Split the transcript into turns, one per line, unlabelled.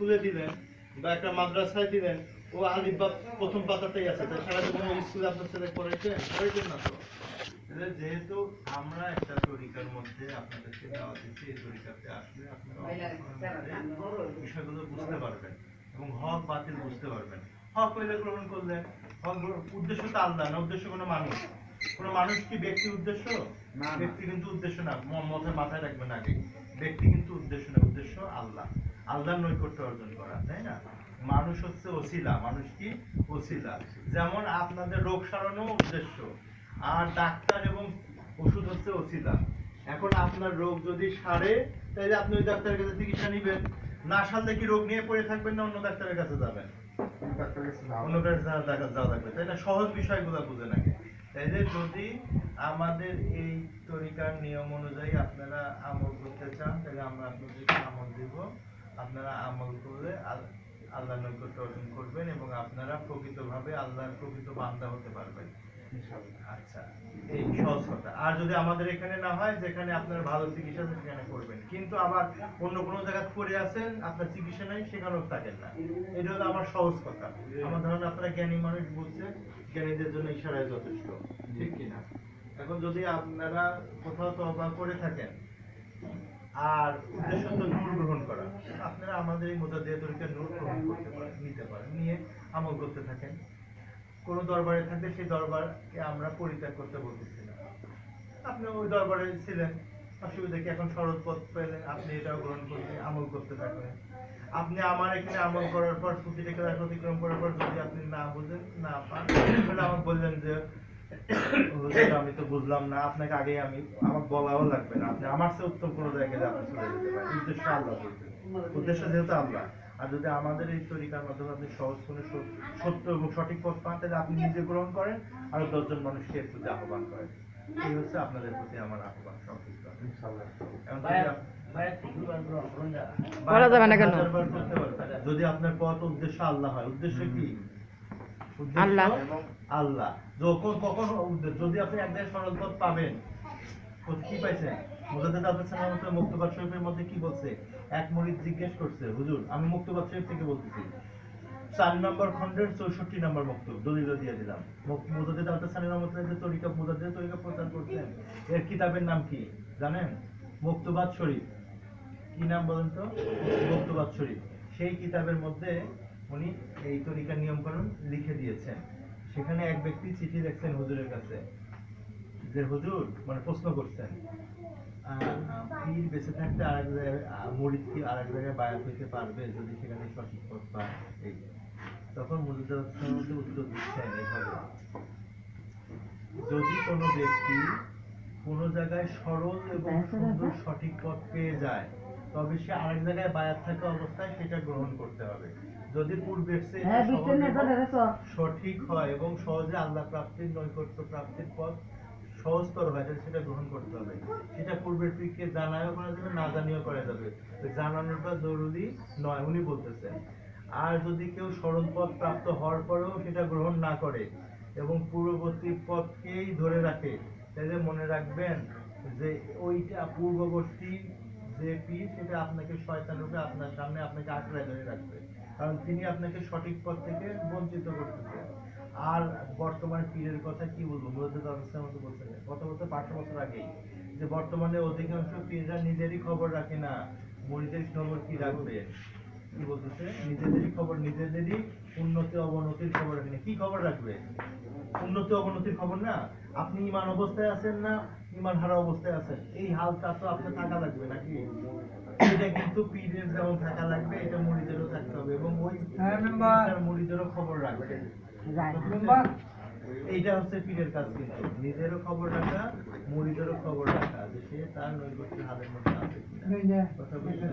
স্কুলে দিলেন বা একটা মাদ্রাসায় দিলেন ও আলিফ বা প্রথম পাতাতেই আছে। তাই সারা জীবন স্কুলে আপনার ছেলে পড়াইছেন পড়াইছেন না তো? যেহেতু আমরা একটা তরিকার মধ্যে আপনাদেরকে দেওয়া দিচ্ছি এই তরিকাতে আসলে আপনারা বিষয়গুলো বুঝতে পারবেন এবং হক বাতিল বুঝতে পারবেন। হক হইলে গ্রহণ করলেন হক উদ্দেশ্য তো আল্লাহ না উদ্দেশ্য কোনো মানুষ। কোনো মানুষ কি ব্যক্তি উদ্দেশ্য। ব্যক্তি কিন্তু উদ্দেশ্য না মাথায় রাখবেন আগে। ব্যক্তি কিন্তু উদ্দেশ্য না উদ্দেশ্য আল্লাহ। আল্লাহর নৈকট্য অর্জন করা, তাই না? মানুষ হচ্ছে ওসিলা, মানুষ কি? ওসিলা। যেমন আপনাদের রোগ সারানো উদ্দেশ্য, আর ডাক্তার এবং ওষুধ হচ্ছে ওসিলা। এখন আপনার রোগ যদি সারে তাহলে আপনি ওই ডাক্তারের কাছে চিকিৎসা নিবেন। না সারলে কি রোগ নিয়ে পড়ে থাকবেন না অন্য ডাক্তারের কাছে যাবেন? অন্য যাওয়া- যাওয়া লাগবে তাই না সহজ বিষয়গুলো বুঝে নাকি তাইলে যদি আমাদের এই তরিকার নিয়ম অনুযায়ী আপনারা আমল করতে চান তাহলে আমরা আপনাদেরকে আমল দিব। আপনারা আমল করলে আল্লাহ নৈকট্য অর্জন করবেন এবং আপনারা প্রকৃতভাবে আল্লাহর প্রকৃত বান্দা হতে পারবেন। আচ্ছা এই সহজ কথা। আর যদি আমাদের এখানে না হয় যেখানে আপনার ভালো চিকিৎসা সেখানে করবেন। কিন্তু আবার অন্য কোনো জায়গায় পড়ে আছেন আপনার চিকিৎসা নাই সেখানেও থাকেন না। এটা হলো আমার সহজ কথা। আমার ধরুন আপনারা জ্ঞানী মানুষ বুঝছেন জ্ঞানীদের জন্য ইশারায় যথেষ্ট। ঠিক কিনা? এখন যদি আপনারা কোথাও তবা করে থাকেন আর উদ্দেশ্য তো নূর গ্রহণ করা। আপনারা আমাদের এই মোজা দিয়ে তরিকে নূর গ্রহণ করতে পারেন, নিতে পারেন, নিয়ে আমল করতে থাকেন। কোন দরবারে থাকলে সেই দরবারকে আমরা পরিত্যাগ করতে বলতেছি না। আপনি ওই দরবারে ছিলেন, অসুবিধা কি? এখন সরল পথ পেলেন, আপনি এটাও গ্রহণ করতে আমল করতে থাকবেন। আপনি আমার এখানে আমল করার পর প্রতিটা ক্লাস অতিক্রম করার পর যদি আপনি না বুঝেন, না পান, তাহলে আমাকে বললেন যে আমি তো বুঝলাম না আপনাকে আগে আমি আমার বলাও লাগবে না। আপনি আমার চেয়ে উত্তম কোনো জায়গায় আপনি চলে যেতে পারেন। উদ্দেশ্য আল্লাহ উদ্দেশ্য যেহেতু আল্লাহ। আর যদি আমাদের এই তরিকার মাধ্যমে আপনি সহজ করে সত- সত্য এবং সঠিক পথ পান তাহলে আপনি নিজে গ্রহণ করেন আর দশজন মানুষকে এর প্রতি আহ্বান করেন। এই হচ্ছে আপনাদের প্রতি আমার আহ্বান সংক্ষিপ্ত
কেন?
যদি আপনার পথ উদ্দেশ্য আল্লাহ হয় উদ্দেশ্য কি?
আল্লাহ।
আল্লাহ। যখন কখন যদি আপনি এক জায়গায় সরল পথ পাবেন কি পাইছেন? মুজাদ্দেদ আব্বাস মুক্তবাদ শরীফের মধ্যে কি বলছে? এক মুরিদ জিজ্ঞেস করছে হুজুর আমি মুক্তবাদ শরীফ থেকে বলতেছি। চার নম্বর খন্ডের চৌষট্টি নম্বর মক্তব দলিল দিয়ে দিলাম। মুজাদ্দেদ আব্বাস যে তরিকা মুজাদ্দেদ তরিকা প্রচার করছেন। এর কিতাবের নাম কি? জানেন? মুক্তবাদ শরীফ। কি নাম বলেন তো? মুক্তবাদ শরীফ। সেই কিতাবের মধ্যে উনি এই তরিকার নিয়মকানুন লিখে দিয়েছেন। সেখানে এক ব্যক্তি চিঠি লিখছেন হুজুরের কাছে যে হুজুর মানে প্রশ্ন করছেন পীর বেঁচে থাকতে আরেক জায়গায় আহ, মুরিদ কি আরেক জায়গায় বায়াত হইতে পারবে যদি সেখানে সঠিক পথ পায়? এই। তখন উত্তর দিচ্ছেন এইভাবে যদি কোনো ব্যক্তি কোনো জায়গায় সরল এবং সুন্দর সঠিক পথ পেয়ে যায় তবে সে আরেক জায়গায় বায়াত থাকা অবস্থায় সেটা গ্রহণ করতে হবে। যদি পূর্বের
হ্যাঁ।
সঠিক হয় এবং সহজে আল্লাহ প্রাপ্তির নৈকট্য প্রাপ্তির পথ সহজতর হয় তাহলে সেটা গ্রহণ করতে হবে। সেটা পূর্বের পীরকে জানায়ও করা যাবে না জানিয়েও করা যাবে। জানানোটা জরুরি নয় উনি বলতেছেন। আর যদি কেউ সরল পথ প্রাপ্ত হওয়ার পরেও সেটা গ্রহণ না করে এবং পূর্ববর্তী পথকেই ধরে রাখে তাহলে মনে রাখবেন যে ওইটা পূর্ববর্তী যে পীর সেটা আপনাকে শয়তান রূপে আপনার সামনে আপনাকে আঁকড়ায় ধরে রাখবে। কারণ তিনি আপনাকে সঠিক পথ থেকে বঞ্চিত করতেছেন আর বর্তমানে পীরের কথা কি বলব? মুরাদ অবস্থার মতো বলছেন গত বছর পাঁচশো বছর আগেই যে বর্তমানে অধিকাংশ পীররা নিজেরই খবর রাখে না। মরিদের খবর কি রাখবে? কি বলতেছে? নিজেদেরই খবর নিজেদেরই উন্নতি অবনতির খবর রাখে কি খবর রাখবে? উন্নতি অবনতির খবর না? আপনি ইমান অবস্থায় আছেন না ইমান হারা অবস্থায় আছেন? এই হালটা তো আপনার থাকা লাগবে নাকি? এটা কিন্তু পীরের যেমন থাকা লাগবে এটা মুড়িদেরও থাকতে হবে এবং ওই
হ্যাঁ,
মুড়িদেরও খবর রাখবে। এইটা হচ্ছে পীরের কাজ কিন্তু। নিজেরও খবর রাখা মুড়িদেরও খবর রাখা যে সে তার নৈকট্য হালের মধ্যে আছে কথা বুঝছেন